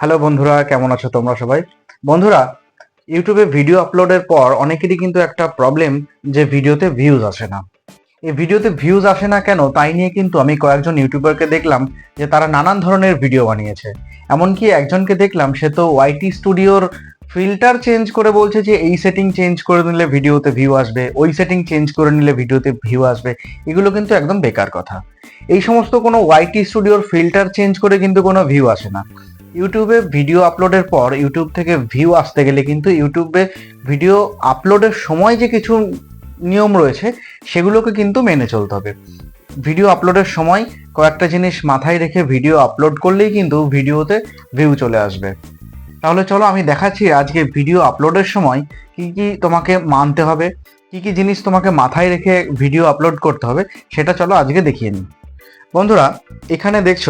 Hello বন্ধুরা, কেমন আছো তোমরা সবাই? বন্ধুরা, ইউটিউবে ভিডিও আপলোডের পর অনেকেরই কিন্তু একটা প্রবলেম যে ভিডিওতে ভিউজ আসে না। এই ভিডিওতে ভিউজ আসে না কেন? তাই নিয়ে কিন্তু আমি কয়েকজন ইউটিউবারকে দেখলাম যে তারা নানান ধরনের ভিডিও বানিয়েছে। এমনকি একজনকে দেখলাম, সে তো ওয়াইটি স্টুডিওর ফিল্টার চেঞ্জ করে বলছে যে এই সেটিং চেঞ্জ করে নিলে ভিডিওতে ভিউ আসবে, ওই সেটিং চেঞ্জ করে নিলে ভিডিওতে ভিউ আসবে। এগুলো কিন্তু একদম বেকার কথা। এই সমস্ত কোনো ওয়াইটি স্টুডিওর ফিল্টার চেঞ্জ করে কিন্তু কোনো ভিউ আসে না। ইউটিউবে ভিডিও আপলোডের পর ইউটিউব থেকে ভিউ আসতে গেলে কিন্তু ইউটিউবে ভিডিও আপলোডের সময় যে কিছু নিয়ম রয়েছে, সেগুলোকে কিন্তু মেনে চলতে হবে। ভিডিও আপলোডের সময় কয়েকটা জিনিস মাথায় রেখে ভিডিও আপলোড করলেই কিন্তু ভিডিওতে ভিউ চলে আসবে। তাহলে চলো আমি দেখাচ্ছি আজকে ভিডিও আপলোডের সময় কি কি তোমাকে মানতে হবে, কি কি জিনিস তোমাকে মাথায় রেখে ভিডিও আপলোড করতে হবে, সেটা চলো আজকে দেখিয়ে নিই। বন্ধুরা, এখানে দেখছ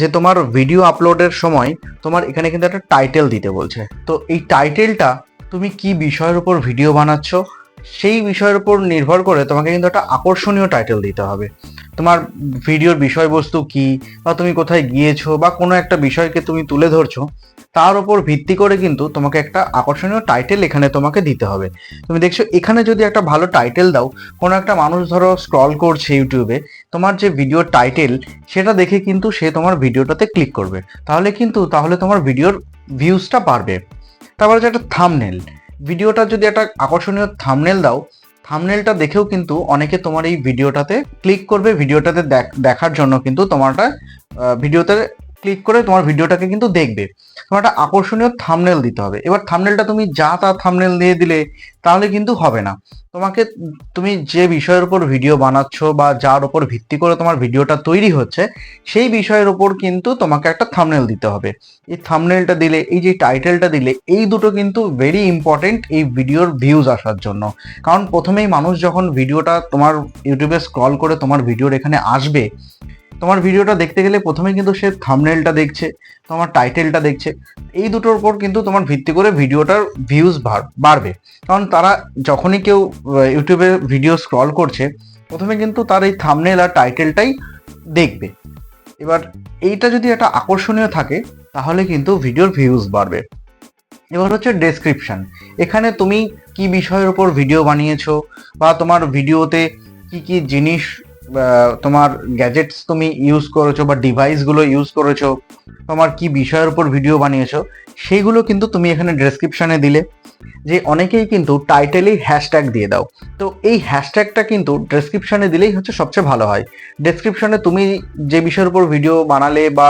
যে তোমার ভিডিও আপলোডের সময় তোমার এখানে কিন্তু একটা টাইটেল দিতে বলছে। তো এই টাইটেলটা তুমি কি বিষয়ের উপর ভিডিও বানাচ্ছ? সেই বিষয়ের উপর নির্ভর করে তোমাকে কিন্তু একটা আকর্ষণীয় টাইটেল দিতে হবে। তোমার ভিডিওর বিষয়বস্তু কি? বা তুমি কোথায় গিয়েছো? বা কোনো একটা বিষয়কে তুমি তুলে ধরছো, তার উপর ভিত্তি করে কিন্তু তোমাকে একটা আকর্ষণীয় টাইটেল এখানে তোমাকে দিতে হবে। তুমি দেখছ, এখানে যদি একটা ভালো টাইটেল দাও, কোনো একটা মানুষ ধরো স্ক্রল করছে ইউটিউবে, তোমার যে ভিডিওর টাইটেল সেটা দেখে কিন্তু সে তোমার ভিডিওটাতে ক্লিক করবে। তাহলে কিন্তু, তাহলে তোমার ভিডিওর ভিউজটা বাড়বে। তারপরে যে একটা থামনেল ভিডিওটা যদি একটা আকর্ষণীয় থামনেল দাও থামনেলটা দেখেও কিন্তু অনেকে তোমার এই ভিডিওটাতে ক্লিক করবে। ভিডিওটাতে দেখ- দেখার জন্য কিন্তু তোমারটা ভিডিওতে ক্লিক করে তোমার ভিডিওটাকে কিন্তু দেখবে। তোমার একটা আকর্ষণীয় থামনেল দিতে হবে। এবার থামনেলটা তুমি যা তা থামনেল দিয়ে দিলে, তাহলে কিন্তু হবে না। তোমাকে তুমি যে বিষয়ের উপর ভিডিও বানাচ্ছ বা যার উপর ভিত্তি করে তোমার ভিডিওটা তৈরি হচ্ছে, সেই বিষয়ের উপর কিন্তু তোমাকে একটা থামনেল দিতে হবে। এই থামনেলটা দিলে, এই যে টাইটেলটা দিলে, এই দুটো কিন্তু ভেরি ইম্পর্টেন্ট এই ভিডিওর ভিউজ আসার জন্য। কারণ প্রথমেই মানুষ যখন ভিডিওটা তোমার ইউটিউবে স্ক্রল করে তোমার ভিডিওর এখানে আসবে তোমার ভিডিওটা দেখতে গেলে প্রথমে কিন্তু সে থামনেলটা দেখছে, তোমার টাইটেলটা দেখছে। এই দুটোর উপর কিন্তু তোমার ভিত্তি করে ভিডিওটার ভিউজ বাড়বে। কারণ তারা যখনই কেউ ইউটিউবে ভিডিও স্ক্রল করছে, প্রথমে কিন্তু তার এই থামনেল আর টাইটেলটাই দেখবে। এবার এইটা যদি একটা আকর্ষণীয় থাকে, তাহলে কিন্তু ভিডিওর ভিউজ বাড়বে। এবার হচ্ছে ডেসক্রিপশন এখানে তুমি কি বিষয়ের উপর ভিডিও বানিয়েছো, বা তোমার ভিডিওতে কি কি জিনিস তোমার গ্যাজেটস তুমি ইউজ করেছ বা ডিভাইসগুলো ইউজ করেছ, তোমার কি বিষয়ের উপর ভিডিও বানিয়েছো সেইগুলো কিন্তু তুমি এখানে ডেসক্রিপশনে দিলে, যে অনেকেই কিন্তু টাইটেলেই হ্যাশট্যাগ দিয়ে দাও। তো এই হ্যাশট্যাগটা কিন্তু ডেসক্রিপশনে দিলেই হচ্ছে সবচেয়ে ভালো হয়। ডেসক্রিপশনে তুমি যে বিষয়ের উপর ভিডিও বানালে বা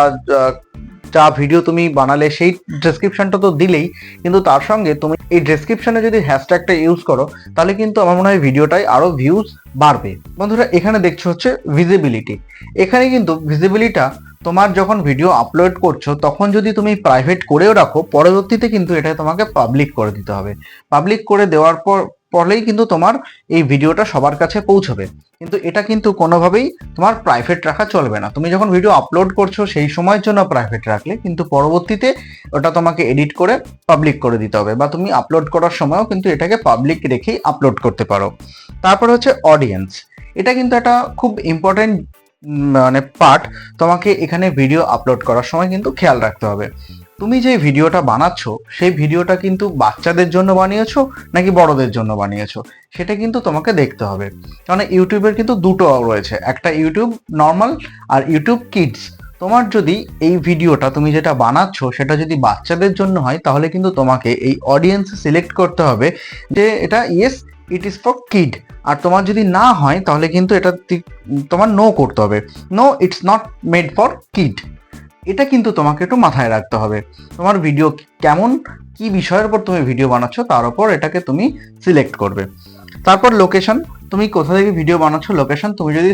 যা ভিডিও তুমি বানালে, সেই ডেসক্রিপশনটা তো দিলেই, কিন্তু তার সঙ্গে তুমি এই ডেসক্রিপশনে যদি হ্যাশট্যাগটা ইউজ করো, তাহলে কিন্তু আমার মনে হয় ভিডিওটাই আরও ভিউজ বাড়বে। বন্ধুরা, এখানে দেখছ হচ্ছে ভিজিবিলিটি এখানে কিন্তু ভিজিবিলিটা তোমার যখন ভিডিও আপলোড করছ, তখন যদি তুমি প্রাইভেট করেও রাখো, পরবর্তীতে কিন্তু এটা তোমাকে পাবলিক করে দিতে হবে। পাবলিক করে দেওয়ার পর পরেই কিন্তু তোমার এই ভিডিওটা সবার কাছে পৌঁছবে। কিন্তু এটা কিন্তু কোনোভাবেই তোমার প্রাইভেট রাখা চলবে না। তুমি যখন ভিডিও আপলোড করছ, সেই সময়ের জন্য প্রাইভেট রাখলে, কিন্তু পরবর্তীতে ওটা তোমাকে এডিট করে পাবলিক করে দিতে হবে বা তুমি আপলোড করার সময়ও কিন্তু এটাকে পাবলিক রেখেই আপলোড করতে পারো। তারপর হচ্ছে অডিয়েন্স এটা কিন্তু একটা খুব ইম্পর্টেন্ট মানে পার্ট তোমাকে এখানে ভিডিও আপলোড করার সময় কিন্তু খেয়াল রাখতে হবে। তুমি যে ভিডিওটা বানাচ্ছ, সেই ভিডিওটা কিন্তু বাচ্চাদের জন্য বানিয়েছো নাকি বড়দের জন্য বানিয়েছো? সেটা কিন্তু তোমাকে দেখতে হবে। কারণ ইউটিউবের কিন্তু দুটো রয়েছে, একটা ইউটিউব নর্মাল আর ইউটিউব কিডস। তোমার যদি এই ভিডিওটা তুমি যেটা বানাচ্ছ, সেটা যদি বাচ্চাদের জন্য হয়, তাহলে কিন্তু তোমাকে এই অডিয়েন্স সিলেক্ট করতে হবে যে এটা yes it is for kid আর তোমার যদি না হয়, তাহলে কিন্তু এটা তোমার নো করতে হবে। No it's not made for kid এটা কিন্তু তোমাকে একটু মাথায় রাখতে হবে। তোমার ভিডিও কেমন, কি বিষয়ের উপর তুমি ভিডিও বানাচ্ছ, তার উপর এটাকে তুমি সিলেক্ট করবে। তারপর লোকেশন তুমি কোথা থেকে ভিডিও বানাচ্ছ লোকেশন তুমি যদি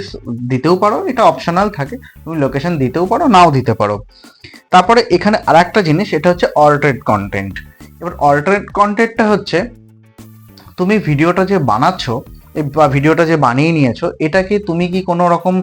দিতেও পারো, এটা অপশনাল থাকে, তুমি লোকেশন দিতেও পারো, নাও দিতে পারো। তারপরে এখানে আর একটা জিনিস, এটা হচ্ছে অল্টারেট কন্টেন্ট এবার অল্টারেট কন্টেন্টটা হচ্ছে, তুমি ভিডিওটা যে বানাচ্ছ বা ভিডিওটা যে বানিয়ে নিয়েছো, এটা কি তুমি কি কোনো রকম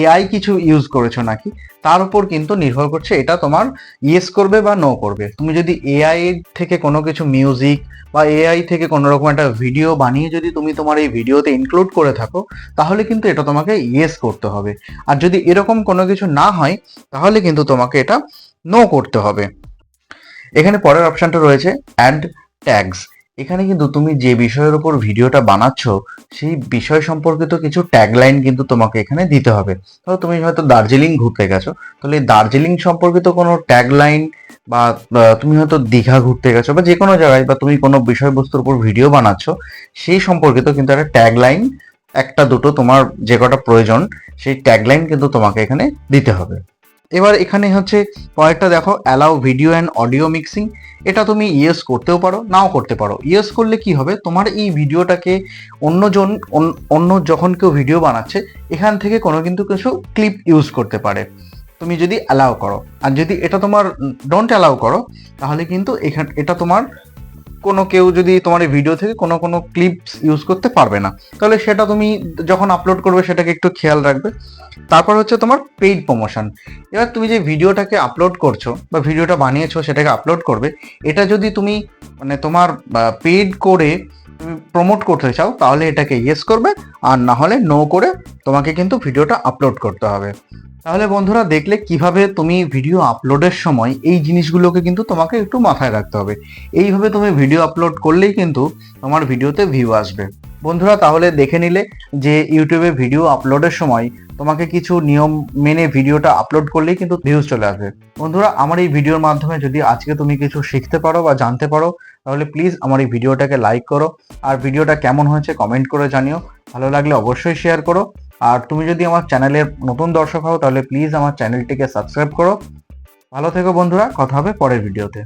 এআই কিছু ইউজ করেছ নাকি? তার উপর কিন্তু নির্ভর করছে এটা তোমার ইয়েস করবে বা নো করবে। তুমি যদি এআই থেকে কোনো কিছু মিউজিক বা এআই থেকে কোনো রকম একটা ভিডিও বানিয়ে যদি তুমি তোমার এই ভিডিওতে ইনক্লুড করে থাকো, তাহলে কিন্তু এটা তোমাকে ইয়েস করতে হবে। আর যদি এরকম কোনো কিছু না হয়, তাহলে কিন্তু তোমাকে এটা নো করতে হবে। এখানে পরের অপশনটা রয়েছে অ্যাড ট্যাগস এখানে কিন্তু তুমি যে বিষয়ের উপর ভিডিওটা বানাচ্ছ, সেই বিষয় সম্পর্কিত কিছু ট্যাগলাইন কিন্তু তোমাকে এখানে দিতে হবে। ধরো তুমি হয়তো দার্জিলিং ঘুরতে গেছো, তাহলে দার্জিলিং সম্পর্কিত কোনো ট্যাগলাইন বা তুমি হয়তো দীঘা ঘুরতে গেছো বা যে কোনো জায়গায় বা তুমি কোনো বিষয়বস্তুর উপর ভিডিও বানাচ্ছ, সেই সম্পর্কিত কিন্তু একটা ট্যাগলাইন একটা দুটো তোমার যে কটা প্রয়োজন, সেই ট্যাগলাইন কিন্তু তোমাকে এখানে দিতে হবে। এবার এখানে হচ্ছে পরেরটা দেখো allow video and audio mixing এটা তুমি ইয়েস করতেও পারো, নাও করতে পারো। ইয়েস করলে কি হবে? তোমার এই ভিডিওটাকে অন্যজন, অন- অন্য যখন কেউ ভিডিও বানাচ্ছে, এখান থেকে কোনো কিন্তু কিছু ক্লিপ ইউজ করতে পারে। তুমি যদি অ্যালাউ করো, আর যদি এটা তোমার ডোন্ট অ্যালাউ করো, তাহলে কিন্তু এখান, এটা তোমার কোনো কেউ যদি তোমার এই ভিডিও থেকে কোনো কোনো ক্লিপস ইউজ করতে পারবে না। তাহলে সেটা তুমি যখন আপলোড করবে সেটাকে একটু খেয়াল রাখবে। তারপর হচ্ছে তোমার পেইড প্রমোশন এবার তুমি যে ভিডিওটাকে আপলোড করছ বা ভিডিওটা বানিয়েছো সেটাকে আপলোড করবে, এটা যদি তুমি মানে তোমার পেইড করে তুমি প্রমোট করতে চাও, তাহলে এটাকে ইয়েস করবে। আর না হলে নো করে তোমাকে কিন্তু ভিডিওটা আপলোড করতে হবে। তাহলে বন্ধুরা দেখলে কীভাবে তুমি ভিডিও আপলোডের সময় এই জিনিসগুলোকে কিন্তু তোমাকে একটু মাথায় রাখতে হবে। এইভাবে তুমি ভিডিও আপলোড করলেই কিন্তু তোমার ভিডিওতে ভিউ আসবে। বন্ধুরা তাহলে দেখে নিলে যে ইউটিউবে ভিডিও আপলোডের সময় তোমাকে কিছু নিয়ম মেনে ভিডিওটা আপলোড করলেই কিন্তু ভিউজ চলে আসবে। বন্ধুরা, আমার এই ভিডিওর মাধ্যমে যদি আজকে তুমি কিছু শিখতে পারো বা জানতে পারো, তাহলে প্লিজ আমার এই ভিডিওটাকে লাইক করো। আর ভিডিওটা কেমন হয়েছে কমেন্ট করে জানিও। ভালো লাগলে অবশ্যই শেয়ার করো। আর তুমি যদি আমার চ্যানেলের নতুন দর্শক হও, তাহলে প্লিজ আমার চ্যানেলটিকে সাবস্ক্রাইব করো। ভালো থেকো বন্ধুরা, কথা হবে পরের ভিডিওতে